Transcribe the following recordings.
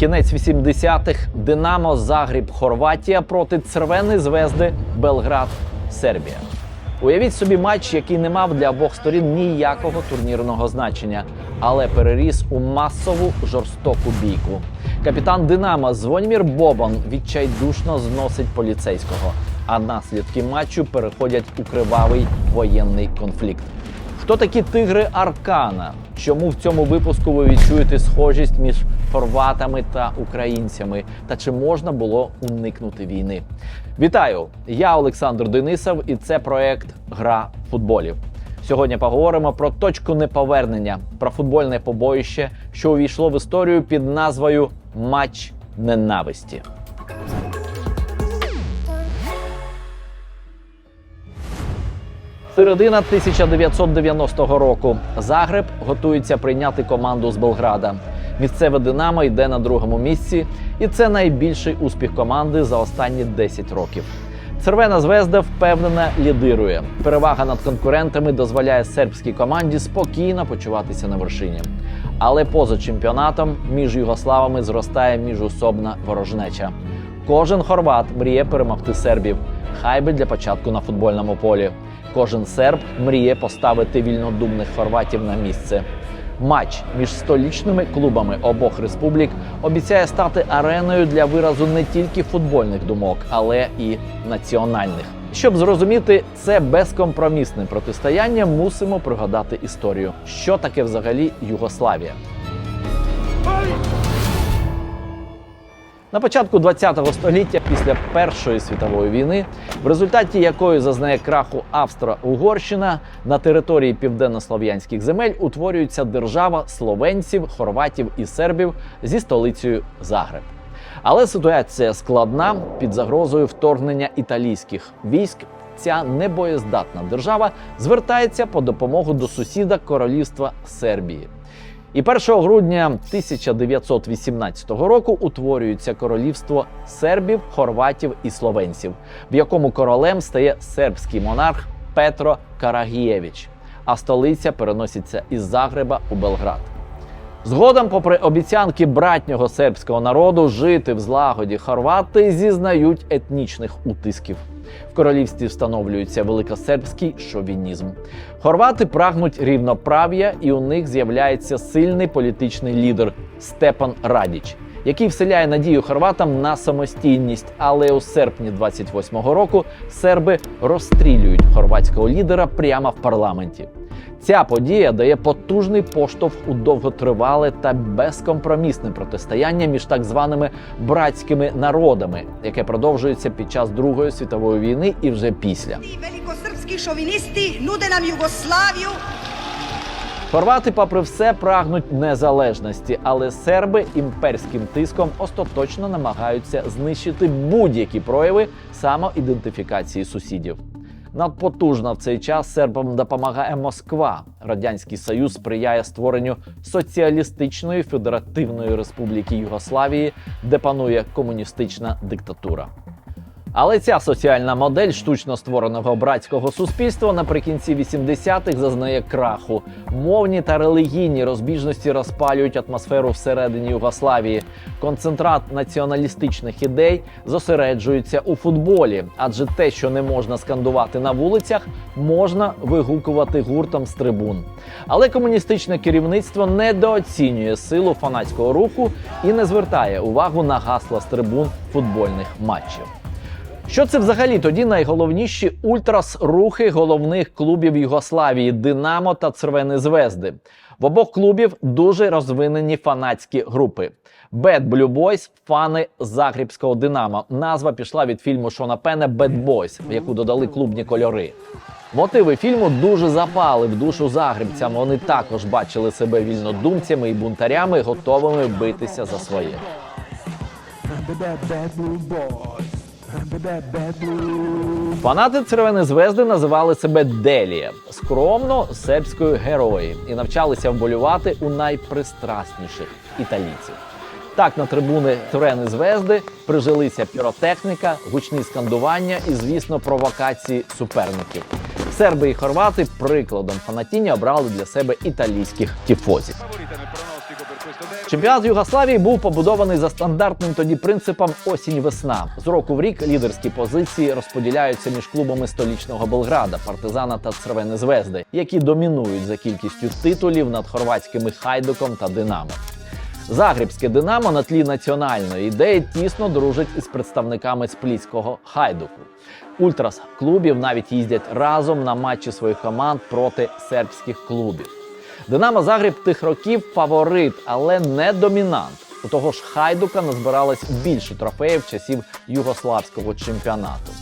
кінець 80-х, Динамо, Загріб, Хорватія проти Цервени Звезди, Белград, Сербія. Уявіть собі матч, який не мав для обох сторін ніякого турнірного значення, але переріс у масову жорстоку бійку. Капітан Динамо Звонімір Бобан відчайдушно зносить поліцейського, а наслідки матчу переходять у кривавий воєнний конфлікт. Хто такі тигри Аркана? Чому в цьому випуску ви відчуєте схожість між хорватами та українцями? Та чи можна було уникнути війни? Вітаю! Я Олександр Денисов, і це проект Гра футболів. Сьогодні поговоримо про точку неповернення, про футбольне побоїще, що увійшло в історію під назвою Матч ненависті. Середина 1990 року. Загреб готується прийняти команду з Белграда. Місцеве Динамо йде на другому місці, і це найбільший успіх команди за останні 10 років. Червена звезда впевнено лідирує. Перевага над конкурентами дозволяє сербській команді спокійно почуватися на вершині. Але поза чемпіонатом між югославами зростає міжусобна ворожнеча. Кожен хорват мріє перемогти сербів, хай би для початку на футбольному полі. Кожен серб мріє поставити вільнодумних хорватів на місце. Матч між столічними клубами обох республік обіцяє стати ареною для виразу не тільки футбольних думок, але і національних. Щоб зрозуміти це безкомпромісне протистояння, мусимо пригадати історію, що таке взагалі Югославія. На початку ХХ століття, після Першої світової війни, в результаті якої зазнає краху Австро-Угорщина, на території південнослов'янських земель утворюється держава словенців, хорватів і сербів зі столицею Загреб. Але ситуація складна під загрозою вторгнення італійських військ. Ця небоєздатна держава звертається по допомогу до сусіда королівства Сербії. І 1 грудня 1918 року утворюється королівство сербів, хорватів і словенців, в якому королем стає сербський монарх Петро Карагієвич, а столиця переноситься із Загреба у Белград. Згодом, попри обіцянки братнього сербського народу жити в злагоді, хорвати зізнають етнічних утисків. В королівстві встановлюється великосербський шовінізм. Хорвати прагнуть рівноправ'я, і у них з'являється сильний політичний лідер Степан Радіч, який вселяє надію хорватам на самостійність. Але у серпні 28-го року серби розстрілюють хорватського лідера прямо в парламенті. Ця подія дає потужний поштовх у довготривале та безкомпромісне протистояння між так званими братськими народами, яке продовжується під час Другої світової війни і вже після. Velikosrpski šovinisti nude nam Jugoslaviju Хорвати, попри все, прагнуть незалежності, але серби імперським тиском остаточно намагаються знищити будь-які прояви самоідентифікації сусідів. Надпотужна в цей час сербам допомагає Москва. Радянський Союз сприяє створенню соціалістичної федеративної республіки Югославії, де панує комуністична диктатура. Але ця соціальна модель штучно створеного братського суспільства наприкінці 80-х зазнає краху. Мовні та релігійні розбіжності розпалюють атмосферу всередині Югославії. Концентрат націоналістичних ідей зосереджується у футболі, адже те, що не можна скандувати на вулицях, можна вигукувати гуртом з трибун. Але комуністичне керівництво недооцінює силу фанатського руху і не звертає увагу на гасла з трибун футбольних матчів. Що це взагалі тоді найголовніші ультрас-рухи головних клубів Югославії Динамо та Цервени Звезди? В обох клубів дуже розвинені фанатські групи. Bad Blue Boys – фани Загрібського Динамо. Назва пішла від фільму Шона Пена Bad Boys, в яку додали клубні кольори. Мотиви фільму дуже запали в душу загребцям. Вони також бачили себе вільнодумцями і бунтарями, готовими битися за своє. Фанати Червоної звезди називали себе Делія, скромно сербською герої, і навчалися вболювати у найпристрасніших італійців. Так на трибуни Червоної звезди прижилися піротехніка, гучні скандування і, звісно, провокації суперників. Серби і хорвати прикладом фанатіння обрали для себе італійських тіфозів. Чемпіонат Югославії був побудований за стандартним тоді принципом осінь-весна. З року в рік лідерські позиції розподіляються між клубами столічного Белграда, партизана та Цервени Звезди, які домінують за кількістю титулів над хорватськими хайдуком та Динамо. Загребське Динамо на тлі національної ідеї тісно дружить із представниками сплітського хайдуку. Ультрас клубів навіть їздять разом на матчі своїх команд проти сербських клубів. Динамо Загреб тих років фаворит, але не домінант. У того ж Хайдука назбиралось більше трофеїв часів югославського чемпіонату.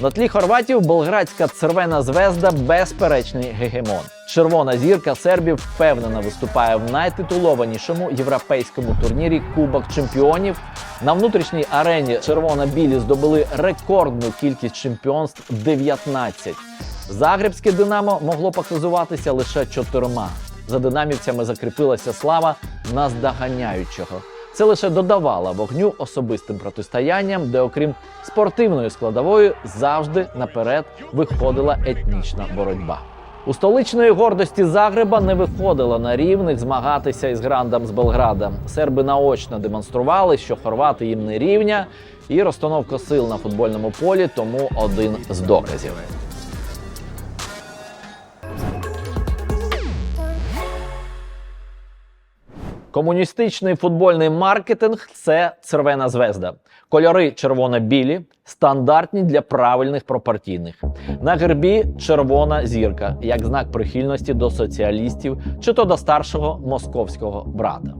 На тлі хорватів болградська цервена звезда безперечний гегемон. Червона зірка сербів впевнено виступає в найтитулованішому європейському турнірі Кубок чемпіонів. На внутрішній арені червона-білі здобули рекордну кількість чемпіонств 19. Загребське Динамо могло показуватися лише чотирма. За динамівцями закріпилася слава наздоганяючого. Це лише додавало вогню особистим протистоянням, де, окрім спортивної складової, завжди наперед виходила етнічна боротьба. У столичної гордості Загреба не виходило на рівних змагатися із грандом з Белграда. Серби наочно демонстрували, що хорвати їм не рівня, і розстановка сил на футбольному полі тому один з доказів. Комуністичний футбольний маркетинг це червона звезда. Кольори червоно-білі, стандартні для правильних пропартійних. На гербі червона зірка, як знак прихильності до соціалістів чи то до старшого московського брата.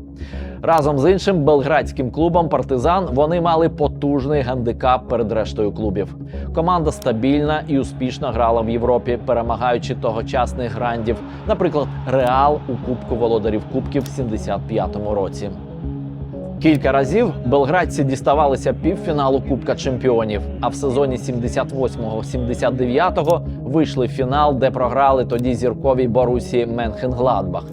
Разом з іншим белградським клубом Партизан вони мали потужний гандикап перед рештою клубів. Команда стабільна і успішно грала в Європі, перемагаючи тогочасних грандів, наприклад, Реал у Кубку володарів Кубків в 75-му році. Кілька разів белградці діставалися півфіналу Кубка Чемпіонів, а в сезоні 78-79 вийшли в фінал, де програли тоді зірковій Борусі Менхенгладбах.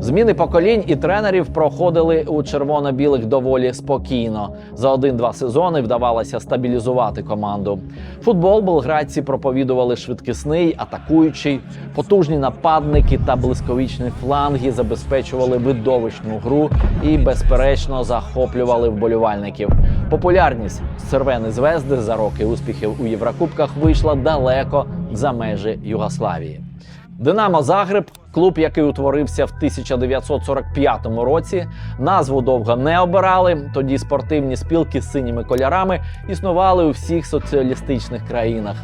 Зміни поколінь і тренерів проходили у червоно-білих доволі спокійно. За один-два сезони вдавалося стабілізувати команду. Футбол белградці проповідували швидкісний, атакуючий, потужні нападники та блисковічні фланги забезпечували видовищну гру і, безперечно, захоплювали вболівальників. Популярність Червени звезди за роки успіхів у Єврокубках вийшла далеко за межі Югославії. Динамо Загреб клуб, який утворився в 1945 році. Назву довго не обирали. Тоді спортивні спілки з синіми кольорами існували у всіх соціалістичних країнах.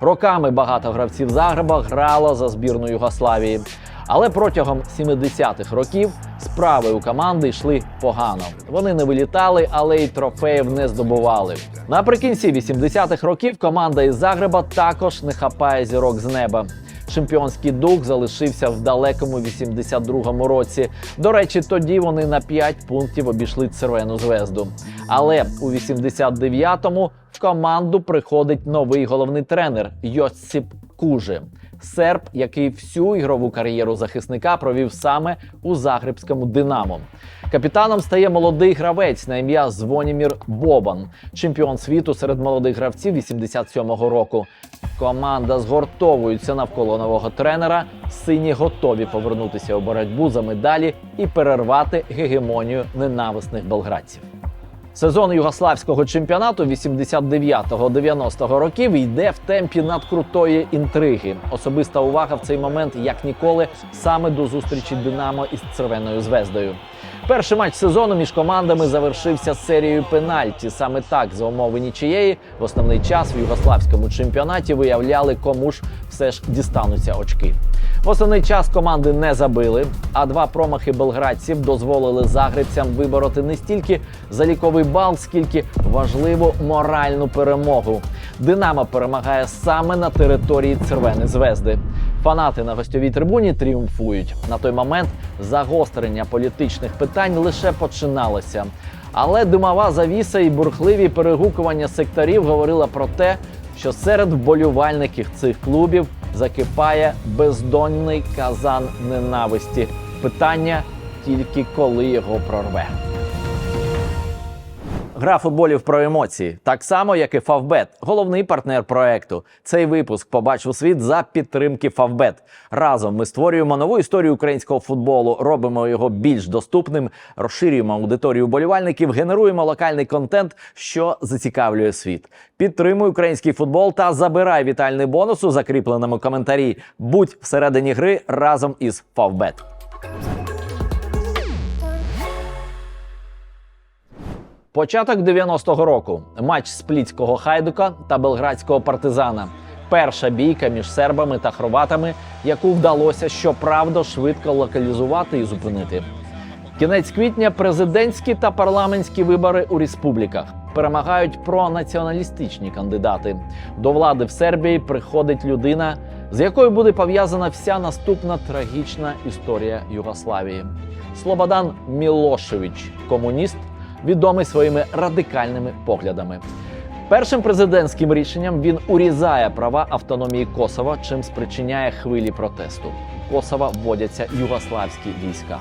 Роками багато гравців Загреба грало за збірну Югославії. Але протягом 70-х років справи у команди йшли погано. Вони не вилітали, але й трофеїв не здобували. Наприкінці 80-х років команда із Загреба також не хапає зірок з неба. Чемпіонський дух залишився в далекому 82-му році. До речі, тоді вони на 5 пунктів обійшли Цервену звезду. Але у 89-му в команду приходить новий головний тренер Йосип Куже. Серб, який всю ігрову кар'єру захисника провів саме у Загребському Динамо. Капітаном стає молодий гравець на ім'я Звонімір Бобан, чемпіон світу серед молодих гравців 87-го року. Команда згортовується навколо нового тренера. Сині готові повернутися у боротьбу за медалі і перервати гегемонію ненависних белградців. Сезон югославського чемпіонату 89-90 років йде в темпі надкрутої інтриги. Особиста увага в цей момент, як ніколи, саме до зустрічі Динамо із Червоною звездою. Перший матч сезону між командами завершився серією пенальті. Саме так, за умови нічиєї, в основний час в югославському чемпіонаті виявляли, кому ж все ж дістануться очки. В основний час команди не забили, а два промахи белградців дозволили загребцям вибороти не стільки заліковий бал, скільки важливу моральну перемогу. Динамо перемагає саме на території Червоної звезди. Фанати на гостьовій трибуні тріумфують. На той момент загострення політичних питань лише починалося. Але димова завіса і бурхливі перегукування секторів говорила про те, що серед вболівальників цих клубів закипає бездонний казан ненависті. Питання тільки коли його прорве. Гра футболів про емоції, так само як і Фавбет, головний партнер проекту. Цей випуск побачив світ за підтримки Фавбет. Разом ми створюємо нову історію українського футболу, робимо його більш доступним, розширюємо аудиторію болівальників, генеруємо локальний контент, що зацікавлює світ. Підтримуй український футбол та забирай вітальний бонус у закріпленому коментарі. Будь всередині гри разом із Фавбет. Початок 90-го року. Матч сплітського хайдука та белградського партизана. Перша бійка між сербами та хорватами, яку вдалося щоправда швидко локалізувати і зупинити. Кінець квітня президентські та парламентські вибори у республіках перемагають пронаціоналістичні кандидати. До влади в Сербії приходить людина, з якою буде пов'язана вся наступна трагічна історія Югославії. Слободан Мілошевич, комуніст, відомий своїми радикальними поглядами. Першим президентським рішенням він урізає права автономії Косова, чим спричиняє хвилі протесту. В Косова вводяться югославські війська.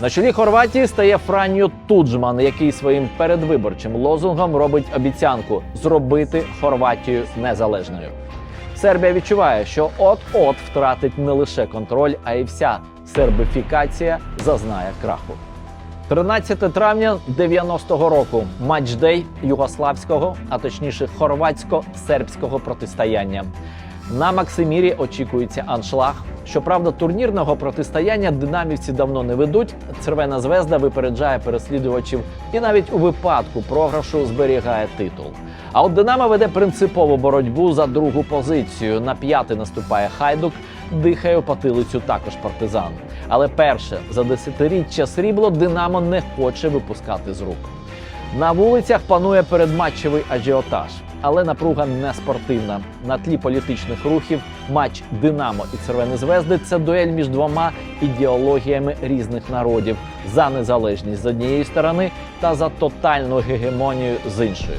На чолі Хорватії стає Франьо Туджман, який своїм передвиборчим лозунгом робить обіцянку зробити Хорватію незалежною. Сербія відчуває, що от-от втратить не лише контроль, а й вся сербифікація зазнає краху. 13 травня 90-го року матчдей югославського, а точніше хорватсько-сербського протистояння. На Максимірі очікується аншлаг. Щоправда, турнірного протистояння динамівці давно не ведуть. Червена звезда випереджає переслідувачів і навіть у випадку програшу зберігає титул. А от Динамо веде принципову боротьбу за другу позицію. На п'яти наступає хайдук, дихає у потилицю також партизан. Але перше за десятиріччя срібло Динамо не хоче випускати з рук. На вулицях панує передматчевий ажіотаж, але напруга не спортивна. На тлі політичних рухів матч Динамо і Червоної звезди це дуель між двома ідеологіями різних народів за незалежність з однієї сторони та за тотальну гегемонію з іншої.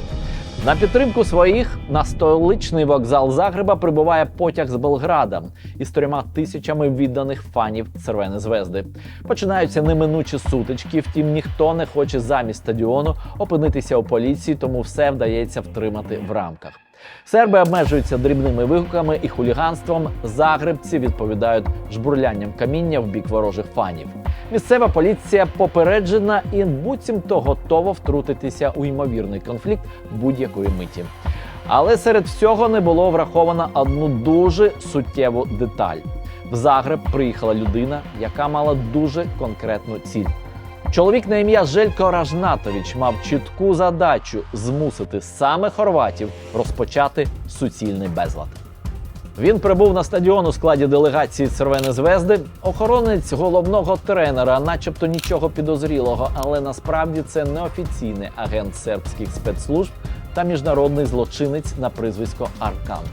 На підтримку своїх на столичний вокзал Загреба прибуває потяг з Белграда із трьома тисячами відданих фанів Червоної звезди. Починаються неминучі сутички. Втім, ніхто не хоче замість стадіону опинитися у поліції, тому все вдається втримати в рамках. Серби обмежуються дрібними вигуками і хуліганством. Загребці відповідають жбурлянням каміння в бік ворожих фанів. Місцева поліція попереджена і буцімто готова втрутитися у ймовірний конфлікт будь-якої миті. Але серед всього не було враховано одну дуже суттєву деталь. В Загреб приїхала людина, яка мала дуже конкретну ціль. Чоловік на ім'я Желько Ражнатович мав чітку задачу змусити саме хорватів розпочати суцільний безлад. Він прибув на стадіон у складі делегації Червоної звезди. Охоронець головного тренера, начебто нічого підозрілого, але насправді це неофіційний агент сербських спецслужб та міжнародний злочинець на прізвисько Аркан.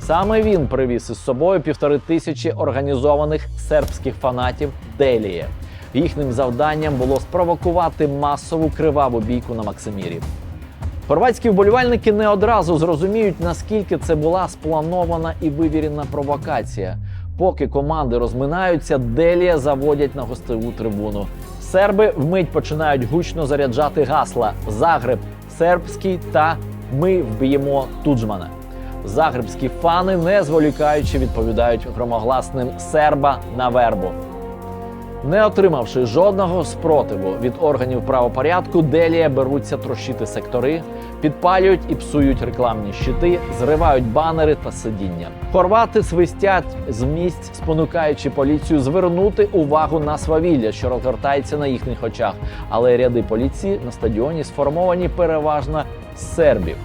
Саме він привіз із собою півтори тисячі організованих сербських фанатів Деліє. Їхнім завданням було спровокувати масову криваву бійку на Максимірі. Хорватські вболівальники не одразу зрозуміють, наскільки це була спланована і вивірена провокація. Поки команди розминаються, Делія заводять на гостеву трибуну. Серби вмить починають гучно заряджати гасла Загреб сербський та Ми вб'ємо Туджмана. Загребські фани, не зволікаючи, відповідають громогласним серба на вербу. Не отримавши жодного спротиву від органів правопорядку, Делія беруться трощити сектори, підпалюють і псують рекламні щити, зривають банери та сидіння. Хорвати свистять з місць, спонукаючи поліцію звернути увагу на свавілля, що розгортається на їхніх очах. Але ряди поліції на стадіоні сформовані переважно з сербів.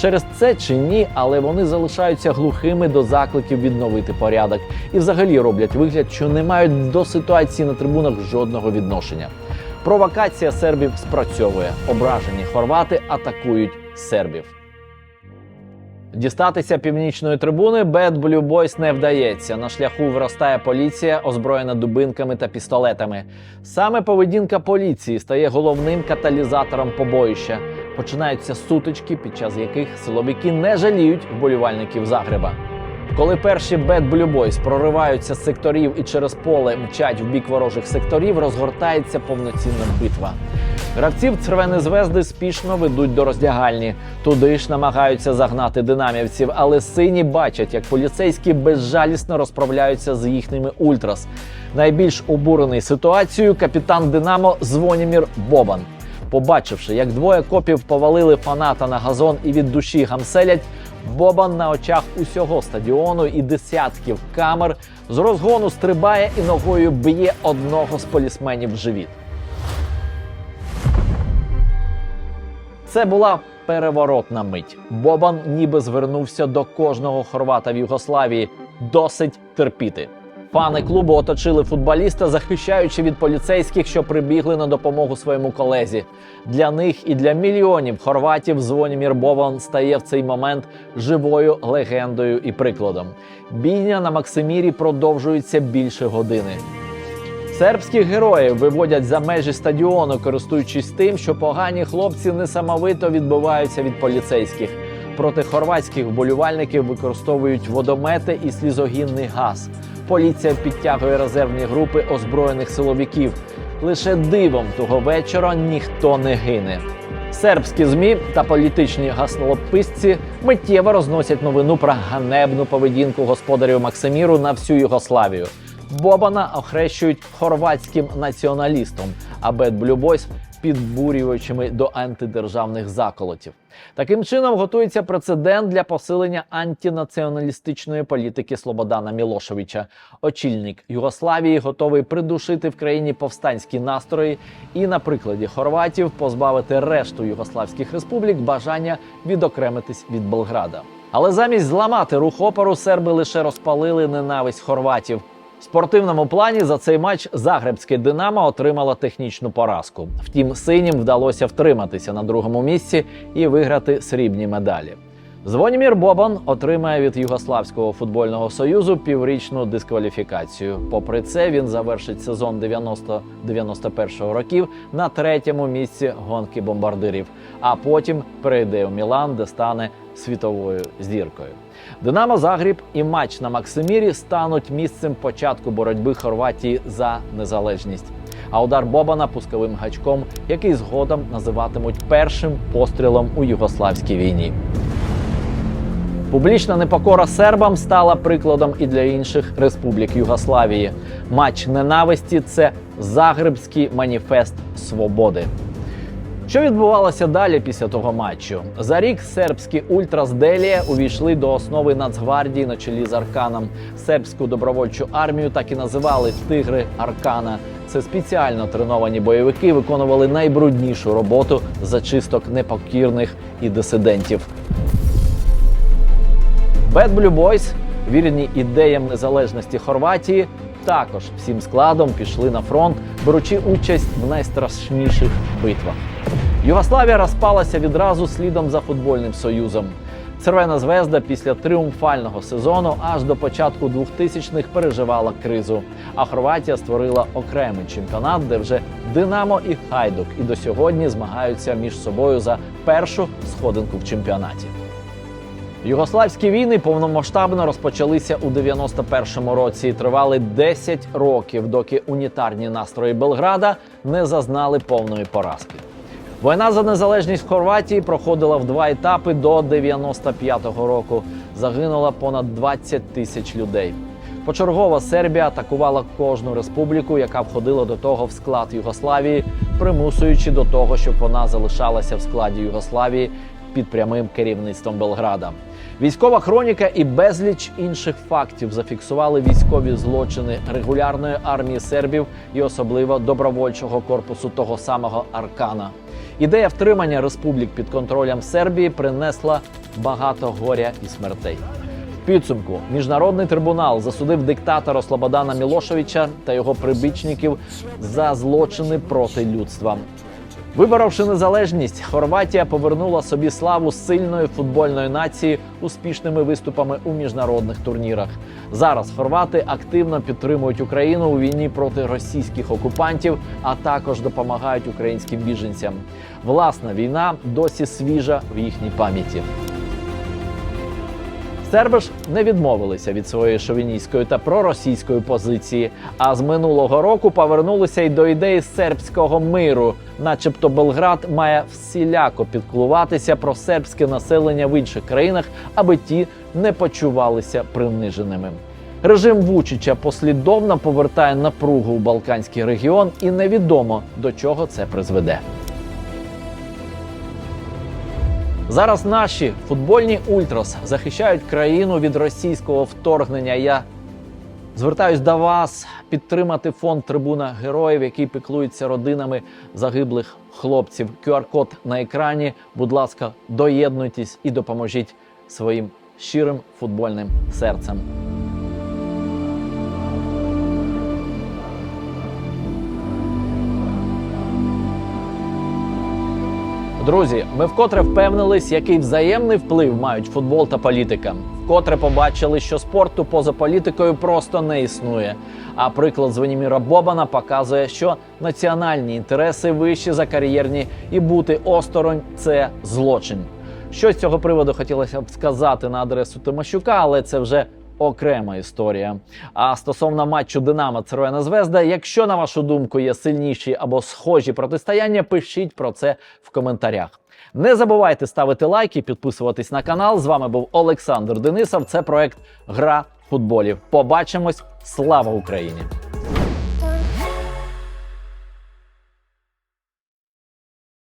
Через це чи ні, але вони залишаються глухими до закликів відновити порядок і взагалі роблять вигляд, що не мають до ситуації на трибунах жодного відношення. Провокація сербів спрацьовує. Ображені хорвати атакують сербів. Дістатися північної трибуни Bad Blue Boys не вдається. На шляху виростає поліція, озброєна дубинками та пістолетами. Саме поведінка поліції стає головним каталізатором побоїща. Починаються сутички, під час яких силовики не жаліють вболівальників Загреба. Коли перші Bad Blue Boys прориваються з секторів і через поле мчать в бік ворожих секторів, розгортається повноцінна битва. Гравців Червоної звезди спішно ведуть до роздягальні. Туди ж намагаються загнати динамівців, але сині бачать, як поліцейські безжалісно розправляються з їхніми ультрас. Найбільш обурений ситуацією капітан Динамо Звонімір Бобан. Побачивши, як двоє копів повалили фаната на газон і від душі гамселять, Бобан на очах усього стадіону і десятків камер з розгону стрибає і ногою б'є одного з полісменів в живіт. Це була переворотна мить. Бобан ніби звернувся до кожного хорвата в Югославії. Досить терпіти. Фани клубу оточили футболіста, захищаючи від поліцейських, що прибігли на допомогу своєму колезі. Для них і для мільйонів хорватів Звонімір Бобан стає в цей момент живою легендою і прикладом. Бійня на Максимірі продовжується більше години. Сербських героїв виводять за межі стадіону, користуючись тим, що погані хлопці несамовито відбиваються від поліцейських. Проти хорватських вболівальників використовують водомети і слізогінний газ. Поліція підтягує резервні групи озброєних силовиків. Лише дивом того вечора ніхто не гине. Сербські змі та політичні гаслописці миттєво розносять новину про ганебну поведінку господарів Максиміру на всю Югославію. Бобана охрещують хорватським націоналістом, а Blue Boys – підбурювачами до антидержавних заколотів. Таким чином готується прецедент для посилення антинаціоналістичної політики Слободана Мілошевича. Очільник Югославії готовий придушити в країні повстанські настрої і на прикладі хорватів позбавити решту югославських республік бажання відокремитись від Белграда. Але замість зламати рух опору серби лише розпалили ненависть хорватів. Спортивному плані за цей матч Загребське Динамо отримало технічну поразку. Втім, синім вдалося втриматися на другому місці і виграти срібні медалі. Звонімір Бобан отримає від Югославського футбольного союзу піврічну дискваліфікацію. Попри це, він завершить сезон 90-91 років на третьому місці гонки бомбардирів, а потім перейде у Мілан, де стане світовою зіркою. Динамо Загріб і матч на Максимірі стануть місцем початку боротьби Хорватії за незалежність. А удар Бобана пусковим гачком, який згодом називатимуть першим пострілом у югославській війні. Публічна непокора сербам стала прикладом і для інших республік Югославії. Матч ненависті це Загребський маніфест свободи. Що відбувалося далі після того матчу? За рік сербські ультрас Делія увійшли до основи Нацгвардії на чолі з Арканом. Сербську добровольчу армію так і називали Тигри Аркана. Це спеціально треновані бойовики виконували найбруднішу роботу зачисток непокірних і дисидентів. Bad Blue Boys, вірні ідеям незалежності Хорватії, також всім складом пішли на фронт, беручи участь в найстрашніших битвах. Югославія розпалася відразу слідом за футбольним союзом. Червона звезда після тріумфального сезону аж до початку 2000-х переживала кризу. А Хорватія створила окремий чемпіонат, де вже Динамо і Хайдук і до сьогодні змагаються між собою за першу сходинку в чемпіонаті. Югославські війни повномасштабно розпочалися у 91-му році і тривали 10 років, доки унітарні настрої Белграда не зазнали повної поразки. Війна за незалежність Хорватії проходила в два етапи до 95-го року. Загинуло понад 20 тисяч людей. Почергова Сербія атакувала кожну республіку, яка входила до того в склад Югославії, примусуючи до того, щоб вона залишалася в складі Югославії під прямим керівництвом Белграда. Військова хроніка і безліч інших фактів зафіксували військові злочини регулярної армії сербів і особливо добровольчого корпусу того самого Аркана. Ідея втримання республік під контролем Сербії принесла багато горя і смертей. В підсумку міжнародний трибунал засудив диктатора Слободана Мілошевича та його прибічників за злочини проти людства. Виборовши незалежність, Хорватія повернула собі славу сильної футбольної нації успішними виступами у міжнародних турнірах. Зараз хорвати активно підтримують Україну у війні проти російських окупантів, а також допомагають українським біженцям. Власна війна досі свіжа в їхній пам'яті. Серби ж не відмовилися від своєї шовіністської та проросійської позиції, а з минулого року повернулися й до ідеї сербського миру, начебто Белград має всіляко підклуватися про сербське населення в інших країнах, аби ті не почувалися приниженими. Режим Вучича послідовно повертає напругу у Балканський регіон, і невідомо до чого це призведе. Зараз наші футбольні ультрас захищають країну від російського вторгнення. Я звертаюсь до вас підтримати фонд Трибуна Героїв, який піклується родинами загиблих хлопців. QR-код на екрані. Будь ласка, доєднуйтесь і допоможіть своїм щирим футбольним серцем. Друзі, ми вкотре впевнились, який взаємний вплив мають футбол та політика. Вкотре побачили, що спорту поза політикою просто не існує. А приклад з Бобана показує, що національні інтереси вищі за кар'єрні, і бути осторонь це злочин. Що з цього приводу хотілося б сказати на адресу Тимощука, але це вже окрема історія. А стосовно матчу Динамо Цервена Звезда, якщо на вашу думку є сильніші або схожі протистояння, пишіть про це в коментарях. Не забувайте ставити лайки, підписуватись на канал. З вами був Олександр Денисов. Це проект Гра футболів. Побачимось. Слава Україні!